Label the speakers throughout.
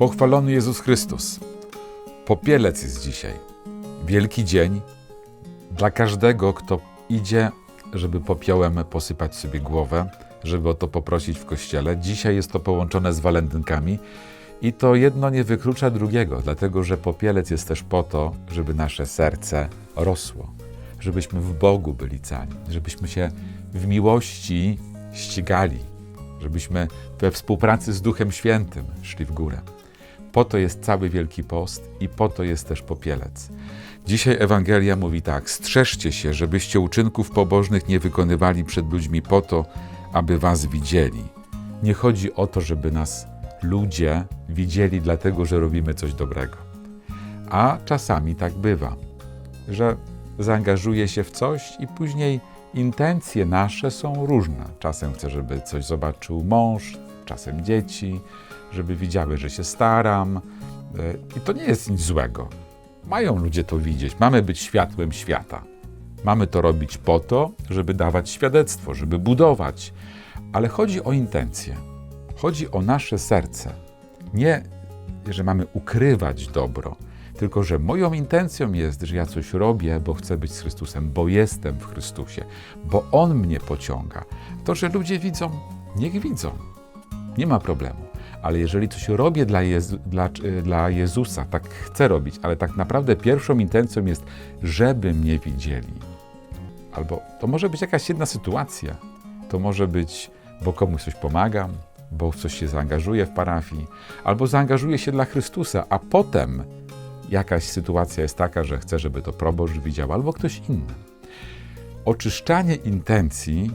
Speaker 1: Pochwalony Jezus Chrystus. Popielec jest dzisiaj. Wielki dzień dla każdego, kto idzie, żeby popiołem posypać sobie głowę, żeby o to poprosić w kościele. Dzisiaj jest to połączone z walentynkami i to jedno nie wyklucza drugiego, dlatego że popielec jest też po to, żeby nasze serce rosło, żebyśmy w Bogu byli cali, żebyśmy się w miłości ścigali, żebyśmy we współpracy z Duchem Świętym szli w górę. Po to jest cały Wielki Post i po to jest też popielec. Dzisiaj Ewangelia mówi tak: strzeżcie się, żebyście uczynków pobożnych nie wykonywali przed ludźmi po to, aby was widzieli. Nie chodzi o to, żeby nas ludzie widzieli dlatego, że robimy coś dobrego. A czasami tak bywa, że zaangażuje się w coś i później intencje nasze są różne. Czasem chcę, żeby coś zobaczył mąż, czasem dzieci, żeby widziały, że się staram. E, I to nie jest nic złego. Mają ludzie to widzieć. Mamy być światłem świata. Mamy to robić po to, żeby dawać świadectwo, żeby budować. Ale chodzi o intencje. Chodzi o nasze serce. Nie, że mamy ukrywać dobro, tylko że moją intencją jest, że ja coś robię, bo chcę być z Chrystusem, bo jestem w Chrystusie, bo On mnie pociąga. To, że ludzie widzą, niech widzą. Nie ma problemu. Ale jeżeli coś robię dla, Jezu, dla, dla Jezusa, tak chcę robić, ale tak naprawdę pierwszą intencją jest, żeby mnie widzieli. Albo to może być jakaś jedna sytuacja. To może być, bo komuś coś pomagam, bo coś się zaangażuję w parafii, albo zaangażuję się dla Chrystusa, a potem jakaś sytuacja jest taka, że chcę, żeby to proboszcz widział, albo ktoś inny. Oczyszczanie intencji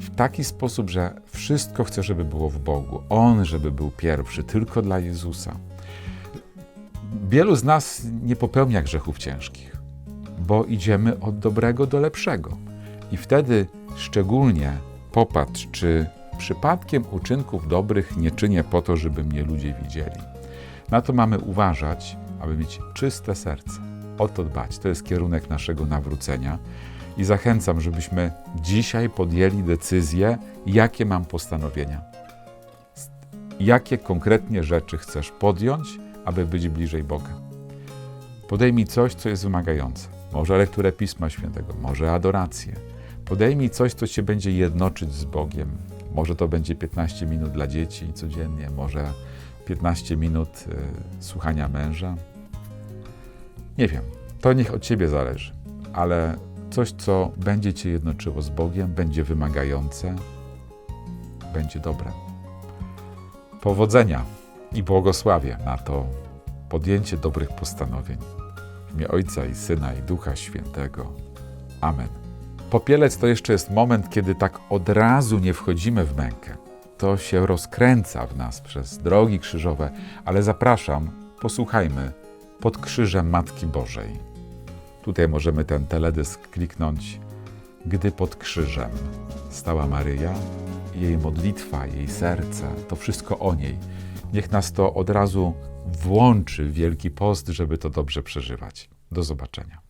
Speaker 1: w taki sposób, że wszystko chcę, żeby było w Bogu. On, żeby był pierwszy, tylko dla Jezusa. Wielu z nas nie popełnia grzechów ciężkich, bo idziemy od dobrego do lepszego. I wtedy szczególnie popatrz, czy przypadkiem uczynków dobrych nie czynię po to, żeby mnie ludzie widzieli. Na to mamy uważać, aby mieć czyste serce. O to dbać. To jest kierunek naszego nawrócenia. I zachęcam, żebyśmy dzisiaj podjęli decyzję, jakie mam postanowienia. Jakie konkretnie rzeczy chcesz podjąć, aby być bliżej Boga. Podejmij coś, co jest wymagające. Może lekturę Pisma Świętego, może adorację. Podejmij coś, co cię będzie jednoczyć z Bogiem. Może to będzie 15 minut dla dzieci codziennie, może 15 minut y, słuchania męża. Nie wiem, to niech od ciebie zależy, ale coś, co będzie cię jednoczyło z Bogiem, będzie wymagające, będzie dobre. Powodzenia i błogosławie na to podjęcie dobrych postanowień. W imię Ojca i Syna i Ducha Świętego. Amen. Popielec to jeszcze jest moment, kiedy tak od razu nie wchodzimy w mękę. To się rozkręca w nas przez drogi krzyżowe, ale zapraszam, posłuchajmy pod krzyżem Matki Bożej. Tutaj możemy ten teledysk kliknąć. Gdy pod krzyżem stała Maryja, jej modlitwa, jej serce, to wszystko o niej. Niech nas to od razu włączy w Wielki Post, żeby to dobrze przeżywać. Do zobaczenia.